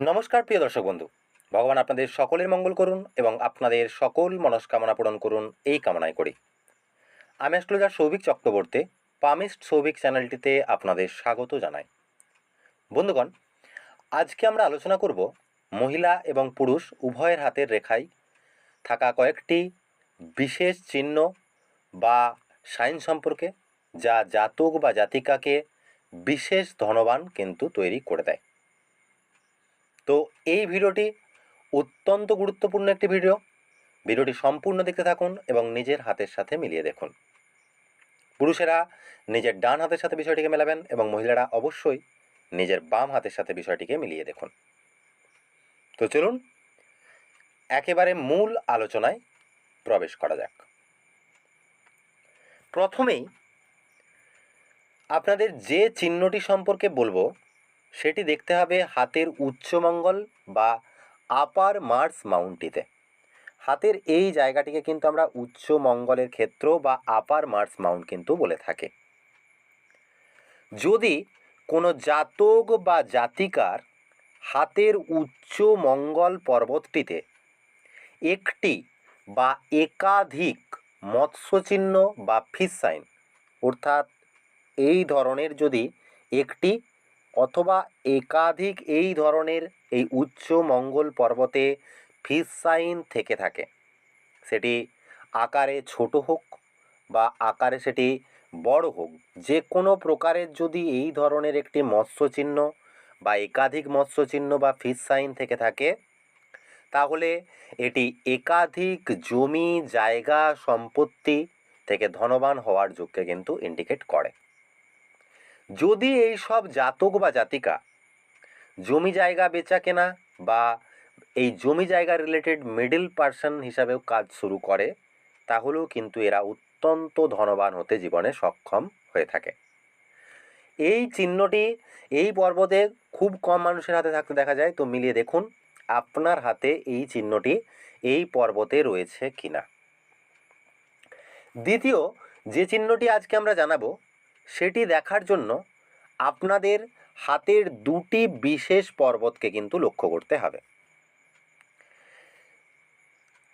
নমস্কার, প্রিয় দর্শক বন্ধু। ভগবান আপনাদের সকলের মঙ্গল করুন এবং আপনাদের সকল মনস্কামনা পূরণ করুন এই কামনাই করি। আমি অ্যাস্ট্রোলজার সৌভিক চক্রবর্তী, পামিস্ট সৌভিক চ্যানেলটিতে আপনাদের স্বাগত জানাই। বন্ধুগণ, আজকে আমরা আলোচনা করব মহিলা এবং পুরুষ উভয়ের হাতের রেখায় থাকা কয়েকটি বিশেষ চিহ্ন বা সাইন সম্পর্কে, যা জাতক বা জাতিকাকে বিশেষ ধনবান কিন্তু তৈরি করে দেয়। তো এই ভিডিওটি অত্যন্ত গুরুত্বপূর্ণ একটি ভিডিও। ভিডিওটি সম্পূর্ণ দেখতে থাকুন এবং নিজের হাতের সাথে মিলিয়ে দেখুন। পুরুষেরা নিজের ডান হাতের সাথে বিষয়টিকে মেলাবেন এবং মহিলারা অবশ্যই নিজের বাম হাতের সাথে বিষয়টিকে মিলিয়ে দেখুন। তো চলুন, একেবারে মূল আলোচনায় প্রবেশ করা যাক। প্রথমেই আপনাদের যে চিহ্নটি সম্পর্কে বলব সেটি দেখতে হবে হাতের উচ্চমঙ্গল বা আপার মার্স মাউন্টিতে হাতের এই জায়গাটিকে কিন্তু আমরা উচ্চ মঙ্গলের ক্ষেত্র বা আপার মার্স মাউন্ট কিন্তু বলে থাকি। যদি কোনো জাতক বা জাতিকার হাতের উচ্চ মঙ্গল পর্বতটিতে একটি বা একাধিক মৎস্যচিহ্ন বা ফিস সাইন অর্থাৎ এই ধরনের যদি একটি অথবা একাধিক এই ধরনের এই উচ্চ মঙ্গল পর্বতে ফিস সাইন থেকে থাকে। সেটি আকারে ছোট হোক বা আকারে সেটি বড় হোক যে কোনো প্রকারের যদি এই ধরনের একটি মৎস্যচিহ্ন বা একাধিক মৎস্যচিহ্ন বা ফিস সাইন থেকে থাকে, তাহলে এটি একাধিক জমি, জায়গা, সম্পত্তি থেকে ধনবান হওয়ার যোগকে কিন্তু ইন্ডিকেট করে। যদি এই সব জাতক বা জাতিকা জমি জায়গা বেচা কেনা বা এই জমি জায়গা রিলেটেড মিডিল পার্সন হিসাবেও কাজ শুরু করে, তাহলেও কিন্তু এরা অত্যন্ত ধনবান হতে জীবনে সক্ষম হয়ে থাকে। এই চিহ্নটি এই পর্বতে খুব কম মানুষের হাতে থাকতে দেখা যায়। তো মিলিয়ে দেখুন, আপনার হাতে এই চিহ্নটি এই পর্বতে রয়েছে কিনা। দ্বিতীয়, যে চিহ্নটি আজকে আমরা জানাব সেটি দেখার জন্য আপনাদের হাতের দুটি বিশেষ পর্বতকে কিন্তু লক্ষ্য করতে হবে।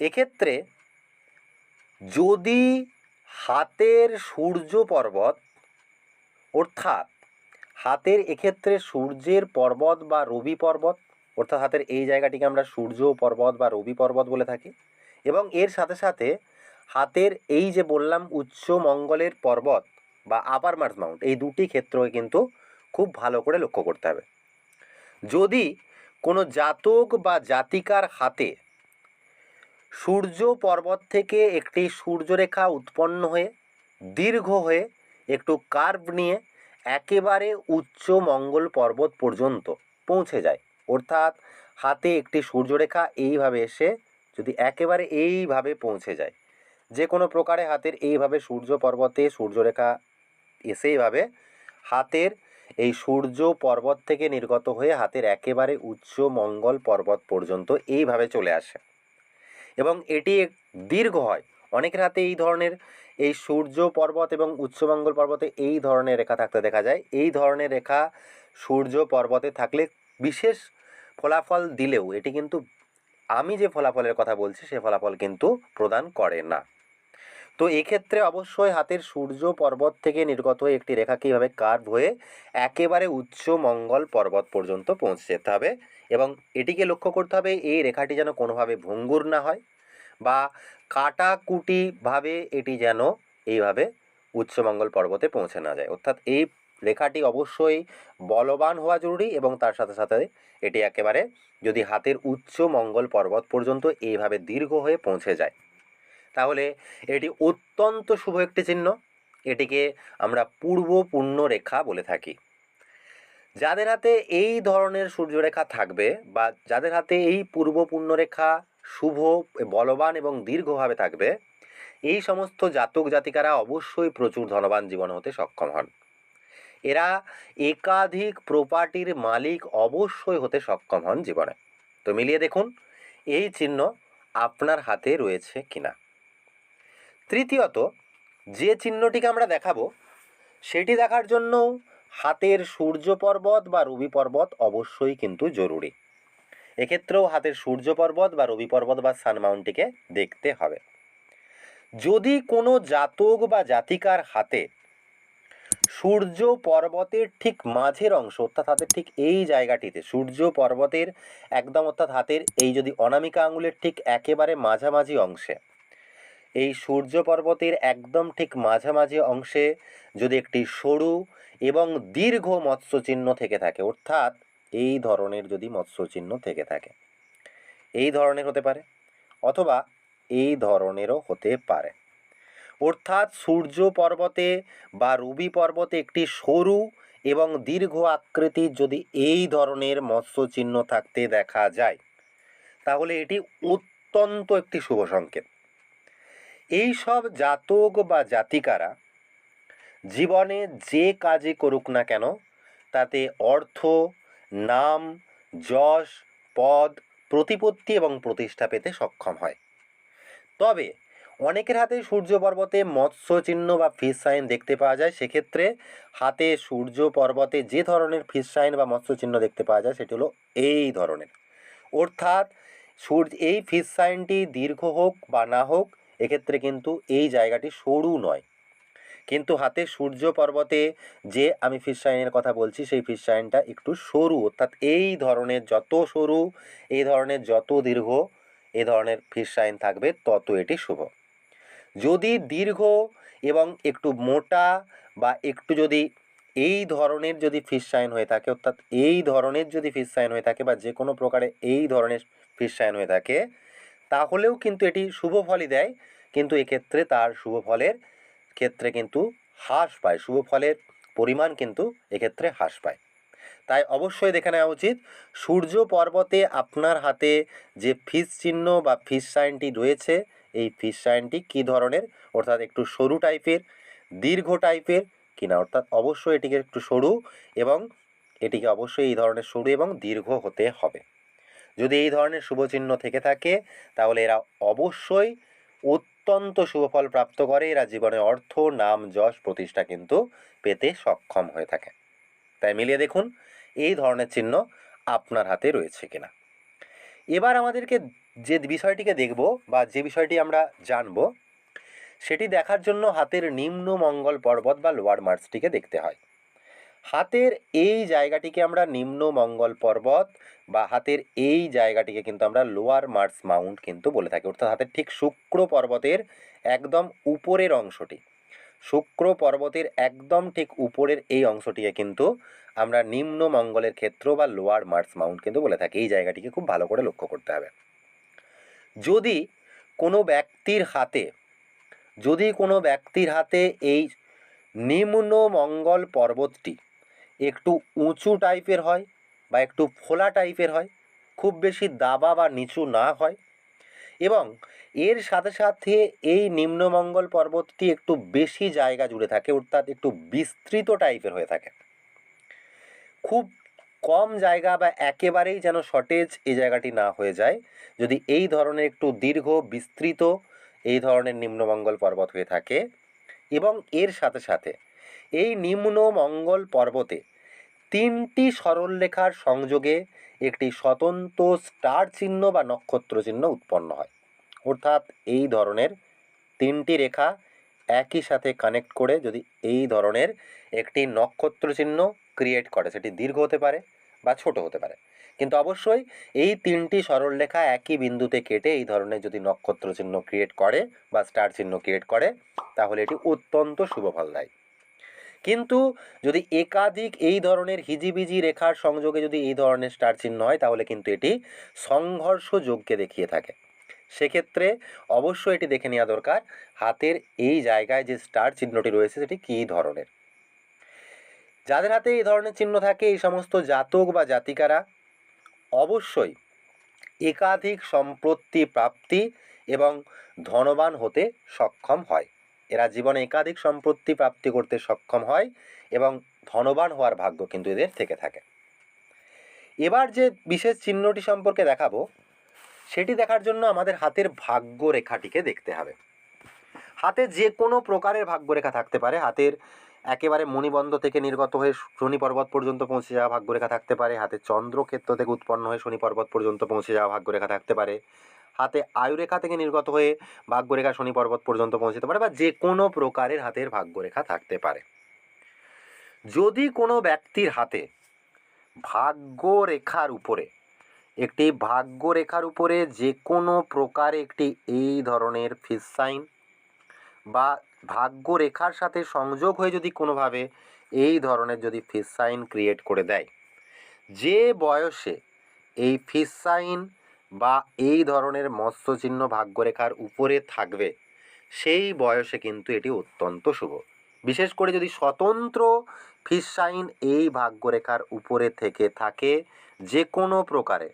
এক্ষেত্রে যদি হাতের সূর্য পর্বত অর্থাৎ হাতের এক্ষেত্রে সূর্যের পর্বত বা রবি পর্বত, অর্থাৎ হাতের এই জায়গাটিকে আমরা সূর্য পর্বত বা রবি পর্বত বলে থাকি, এবং এর সাথে সাথে হাতের এই যে বললাম উচ্চ মঙ্গলের পর্বত বা আপার মার্স মাউন্ট এই দুটি ক্ষেত্রকে কিন্তু খুব ভালো করে লক্ষ্য করতে হবে। যদি কোনো জাতক বা জাতিকার হাতে সূর্য পর্বত থেকে একটি সূর্যরেখা উৎপন্ন হয়ে, দীর্ঘ হয়ে একটু কার্ভ নিয়ে একেবারে উচ্চ মঙ্গল পর্বত পর্যন্ত পৌঁছে যায়, অর্থাৎ হাতে একটি সূর্যরেখা এইভাবে এসে যদি একেবারে এইভাবে পৌঁছে যায় যে কোনো প্রকারে হাতের এইভাবে সূর্য পর্বতে সূর্যরেখা এসে এইভাবে হাতের এই সূর্য পর্বত থেকে নির্গত হয়ে হাতের একেবারে উচ্চ মঙ্গল পর্বত পর্যন্ত এইভাবে চলে আসে। এবং এটি দীর্ঘ হয়। অনেকের হাতে এই ধরনের এই সূর্য পর্বত এবং উচ্চমঙ্গল পর্বতে এই ধরনের রেখা থাকতে দেখা যায়। এই ধরনের রেখা সূর্য পর্বতে থাকলে বিশেষ ফলাফল দিলেও এটি কিন্তু আমি যে ফলাফলের কথা বলছি সে ফলাফল কিন্তু প্রদান করে না। তো এক্ষেত্রে অবশ্যই হাতের সূর্য পর্বত থেকে নির্গত হয়ে একটি রেখা কীভাবে কার্ভ হয়ে একেবারে উচ্চ মঙ্গল পর্বত পর্যন্ত পৌঁছে যেতে হবে এবং এটিকে লক্ষ্য করতে হবে এই রেখাটি যেন কোনোভাবে ভঙ্গুর না হয় বা কাটাকুটিভাবে এটি যেন এইভাবে উচ্চমঙ্গল পর্বতে পৌঁছে না যায়। অর্থাৎ এই রেখাটি অবশ্যই বলবান হওয়া জরুরি এবং তার সাথে সাথে এটি একেবারে যদি হাতের উচ্চ মঙ্গল পর্বত পর্যন্ত এইভাবে দীর্ঘ হয়ে পৌঁছে যায়। তাহলে এটি অত্যন্ত শুভ একটি চিহ্ন। এটিকে আমরা পূর্ব পূর্ণ রেখা বলে থাকি। যাদের হাতে এই ধরনের সূর্যরেখা থাকবে বা যাদের হাতে এই পূর্ব পূর্ণরেখা শুভ, বলবান এবং দীর্ঘভাবে থাকবে, এই সমস্ত জাতক জাতিকারা অবশ্যই প্রচুর ধনবান জীবন হতে সক্ষম হন। এরা একাধিক প্রপার্টির মালিক অবশ্যই হতে সক্ষম হন জীবনে। তো মিলিয়ে দেখুন, এই চিহ্ন আপনার হাতে রয়েছে কিনা। তৃতীয়ত, যে চিহ্নটিকে আমরা দেখাবো, সেটি দেখার জন্য হাতের সূর্য পর্বত বা রবি পর্বত অবশ্যই কিন্তু জরুরি। এক্ষেত্রেও হাতের সূর্য পর্বত বা রবি পর্বত বা সান মাউন্টটিকে দেখতে হবে। যদি কোনো জাতক বা জাতিকার হাতে সূর্য পর্বতের ঠিক মাঝের অংশ, অর্থাৎ হাতের ঠিক এই জায়গাটিতে, সূর্য পর্বতের একদম অর্থাৎ হাতের এই যদি অনামিকা আঙুলের ঠিক একেবারে মাঝামাঝি অংশে এই সূর্য পর্বতের একদম ঠিক মাঝামাঝি অংশে যদি একটি সরু এবং দীর্ঘ মৎস্য চিহ্ন থেকে থাকে, অর্থাৎ এই ধরনের যদি মৎস্য চিহ্ন থেকে থাকে, এই ধরনের হতে পারে অথবা এই ধরনেরও হতে পারে। অর্থাৎ সূর্য পর্বতে বা রুবি পর্বতে একটি সরু এবং দীর্ঘ আকৃতির যদি এই ধরনের মৎস্য চিহ্ন থাকতে দেখা যায়, তাহলে এটি অত্যন্ত একটি শুভ সংকেত। এই সব জাতক বা জাতিকারা জীবনে যে কাজই করুক না কেন, তাতে অর্থ, নাম, যশ, পদ, প্রতিপত্তি এবং প্রতিষ্ঠা পেতে সক্ষম হয়। তবে অনেকের হাতে সূর্য পর্বতে মৎস্য চিহ্ন বা ফিস সাইন দেখতে পাওয়া যায়, সেক্ষেত্রে হাতে সূর্য পর্বতে যে ধরনের ফিস সাইন বা মৎস্য চিহ্ন দেখতে পাওয়া যায়, সেটি হলো এই ধরনের। অর্থাৎ সূর্য, এই ফিস সাইনটি দীর্ঘ হোক বা না হোক এক্ষেত্রে কিন্তু এই জায়গাটি সরু নয়। কিন্তু হাতে সূর্য পর্বতে যে আমি ফিস সাইনের কথা বলছি, সেই ফিস সাইনটা একটু সরু। অর্থাৎ এই ধরনের যত সরু, এই ধরনের যত দীর্ঘ, এ ধরনের ফিস সাইন থাকবে, তত এটি শুভ। যদি দীর্ঘ এবং একটু মোটা বা একটু যদি এই ধরনের যদি ফিস সাইন হয়ে থাকে, অর্থাৎ এই ধরনের যদি ফিস সাইন হয়ে থাকে বা যে কোনো প্রকারে এই ধরনের ফিস সাইন হয়ে থাকে তাহলেও কিন্তু এটি শুভ ফলই দেয়। কিন্তু এক্ষেত্রে তার শুভ ফলের ক্ষেত্রে কিন্তু হ্রাস পায়। শুভ ফলের পরিমাণ কিন্তু এক্ষেত্রে হ্রাস পায়। তাই অবশ্যই দেখে নেওয়া উচিত, সূর্য পর্বতে আপনার হাতে যে ফিস চিহ্ন বা ফিস সাইনটি রয়েছে, এই ফিস সাইনটি কী ধরনের? অর্থাৎ একটু সরু টাইপের, দীর্ঘ টাইপের কিনা? অর্থাৎ অবশ্যই এটিকে একটু সরু এবং এটিকে অবশ্যই এই ধরনের সরু এবং দীর্ঘ হতে হবে। যদি এই ধরনের শুভ চিহ্ন থেকে থাকে, তাহলে এরা অবশ্যই অত্যন্ত শুভফল প্রাপ্ত করে। এরা জীবনে অর্থ, নাম, যশ প্রতিষ্ঠা কিন্তু পেতে সক্ষম হয়ে থাকে। তাই মিলিয়ে দেখুন, এই ধরনের চিহ্ন আপনার হাতে রয়েছে কিনা। এবার আমাদেরকে যে বিষয়টিকে দেখব বা যে বিষয়টি আমরা জানব, সেটি দেখার জন্য হাতের নিম্ন মঙ্গল পর্বত বা লোয়ার মার্চটিকে দেখতে হয়। হাতের এই জায়গাটিকে আমরা নিম্ন মঙ্গল পর্বত বা হাতের এই জায়গাটিকে কিন্তু আমরা লোয়ার মার্স মাউন্ট কিন্তু বলে থাকি। অর্থাৎ হাতের ঠিক শুক্র পর্বতের একদম উপরের অংশটি। শুক্র পর্বতের একদম ঠিক উপরের এই অংশটিকে কিন্তু আমরা নিম্ন মঙ্গলের ক্ষেত্র বা লোয়ার মার্স মাউন্ট কিন্তু বলে থাকি। এই জায়গাটিকে খুব ভালো করে লক্ষ্য করতে হবে। যদি কোনো ব্যক্তির হাতে, যদি কোনো ব্যক্তির হাতে এই নিম্ন মঙ্গল পর্বতটি একটু উঁচু টাইপের হয় বা একটু ফোলা টাইপের হয়, খুব বেশি দাবা বা নিচু না হয় এবং এর সাথে সাথে এই নিম্নমঙ্গল পর্বতটি একটু বেশি জায়গা জুড়ে থাকে, অর্থাৎ একটু বিস্তৃত টাইপের হয়ে থাকে। খুব কম জায়গা বা একেবারেই যেন শর্টেজ এই জায়গাটি না হয়ে যায়, যদি এই ধরনের একটু দীর্ঘ, বিস্তৃত এই ধরনের নিম্নমঙ্গল পর্বত হয়ে থাকে এবং এর সাথে সাথে এই নিম্ন মঙ্গল পর্বতে তিনটি সরলরেখার সংযোগে একটি স্বতন্ত্র স্টার চিহ্ন বা নক্ষত্র চিহ্ন উৎপন্ন হয়। অর্থাৎ এই ধরনের তিনটি রেখা একই সাথে কানেক্ট করে যদি এই ধরনের একটি নক্ষত্র চিহ্ন ক্রিয়েট করে, সেটি দীর্ঘ হতে পারে বা ছোট হতে পারে। কিন্তু অবশ্যই এই তিনটি সরলরেখা একই বিন্দুতে কেটে এই ধরনের যদি নক্ষত্র চিহ্ন ক্রিয়েট করে বা স্টার চিহ্ন ক্রিয়েট করে, তাহলে এটি অত্যন্ত শুভ ফল দেয় কিন্তু যদি একাধিক এই ধরনের হিজিবিজি রেখার সংযোগে যদি এই ধরনের স্টার চিহ্ন হয়, তাহলে কিন্তু এটি সংঘর্ষ যোগকে দেখিয়ে থাকে। সেক্ষেত্রে অবশ্যই এটি দেখে নেওয়া দরকার, হাতের এই জায়গায় যে স্টার চিহ্নটি রয়েছে, সেটি কী ধরনের? যাদের হাতে এই ধরনের চিহ্ন থাকে, এই সমস্ত জাতক বা জাতিকারা, অবশ্যই একাধিক সম্পত্তি প্রাপ্তি এবং ধনবান হতে সক্ষম হয়। এরা জীবনে একাধিক সম্পত্তি প্রাপ্তি করতে সক্ষম হয় এবং ধনবান হওয়ার ভাগ্য কিন্তু এদের থেকে থাকে। এবার যে বিশেষ চিহ্নটি সম্পর্কে দেখাবো, সেটি দেখার জন্য আমাদের হাতের ভাগ্য রেখাটিকে দেখতে হবে। হাতে যে কোনো প্রকারের ভাগ্যরেখা থাকতে পারে। হাতের একেবারে মণিবন্ধ থেকে নির্গত হয়ে শনি পর্বত পর্যন্ত পৌঁছে যাওয়া ভাগ্যরেখা থাকতে পারে। হাতে চন্দ্রক্ষেত্র থেকে উৎপন্ন হয়ে শনি পর্বত পর্যন্ত পৌঁছে যাওয়া ভাগ্যরেখা থাকতে পারে। হাতে আয়ুরেখা থেকে নির্গত হয়ে ভাগ্যরেখা শনি পর্বত পর্যন্ত পৌঁছতে পারে বা যে কোনো প্রকারের হাতের ভাগ্যরেখা থাকতে পারে। যদি কোনো ব্যক্তির হাতে ভাগ্যরেখার উপরে, একটি ভাগ্যরেখার উপরে যে কোনো প্রকার একটি এই ধরনের ফিস সাইন বা ভাগ্যরেখার সাথে সংযোগ হয়ে যদি কোনোভাবে এই ধরনের যদি ফিস সাইন ক্রিয়েট করে দেয়, যে বয়সে এই ফিস সাইন বা এই ধরনের মৎস্যচিহ্ন ভাগ্যরেখার উপরে থাকবে, সেই বয়সে কিন্তু এটি অত্যন্ত শুভ। বিশেষ করে যদি স্বতন্ত্র ফিস সাইন এই ভাগ্যরেখার উপরে থেকে থাকে যে কোনো প্রকারে।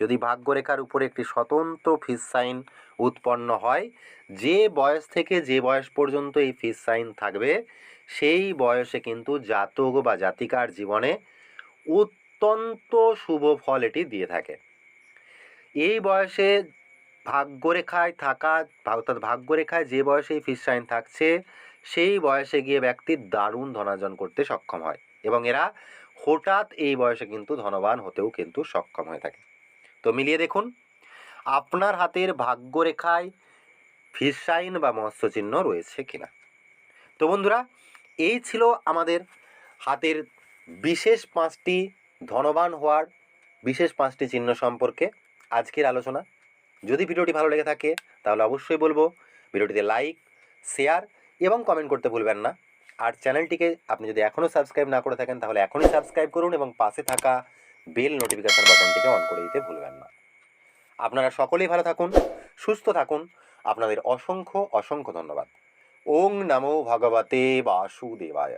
যদি ভাগ্যরেখার উপরে একটি স্বতন্ত্র ফিস সাইন উৎপন্ন হয়, যে বয়স থেকে যে বয়স পর্যন্ত এই ফিস সাইন থাকবে, সেই বয়সে কিন্তু জাতক বা জাতিকার জীবনে অত্যন্ত শুভ ফল এটি দিয়ে থাকে। এই বয়সে ভাগ্যরেখায় থাকা, অর্থাৎ ভাগ্যরেখায় যে বয়সে এই ফিস সাইন থাকছে, সেই বয়সে গিয়ে ব্যক্তি দারুণ ধনার্জন করতে সক্ষম হয় এবং এরা হঠাৎ এই বয়সে কিন্তু ধনবান হতেও কিন্তু সক্ষম হয়ে থাকে। তো মিলিয়ে দেখুন, আপনার হাতের ভাগ্যরেখায় ফিস সাইন বা মৎস্য চিহ্ন রয়েছে কিনা। তো বন্ধুরা, এই ছিল আমাদের হাতের বিশেষ পাঁচটি ধনবান হওয়ার বিশেষ পাঁচটি চিহ্ন সম্পর্কে। আজকের আলোচনা। যদি ভিডিওটি ভালো লেগে থাকে, তাহলে অবশ্যই বলব ভিডিওটিতে লাইক শেয়ার এবং কমেন্ট করতে ভুলবেন না। আর চ্যানেলটিকে আপনি যদি এখনও সাবস্ক্রাইব না করে থাকেন, তাহলে এখনই সাবস্ক্রাইব করুন এবং পাশে থাকা বেল নোটিফিকেশন বাটনটিকে অন করে দিতে ভুলবেন না। আপনারা সকলেই ভালো থাকুন, সুস্থ থাকুন। আপনাদের অসংখ্য অসংখ্য ধন্যবাদ। ওং নমো ভগবতে বাসুদেবায়।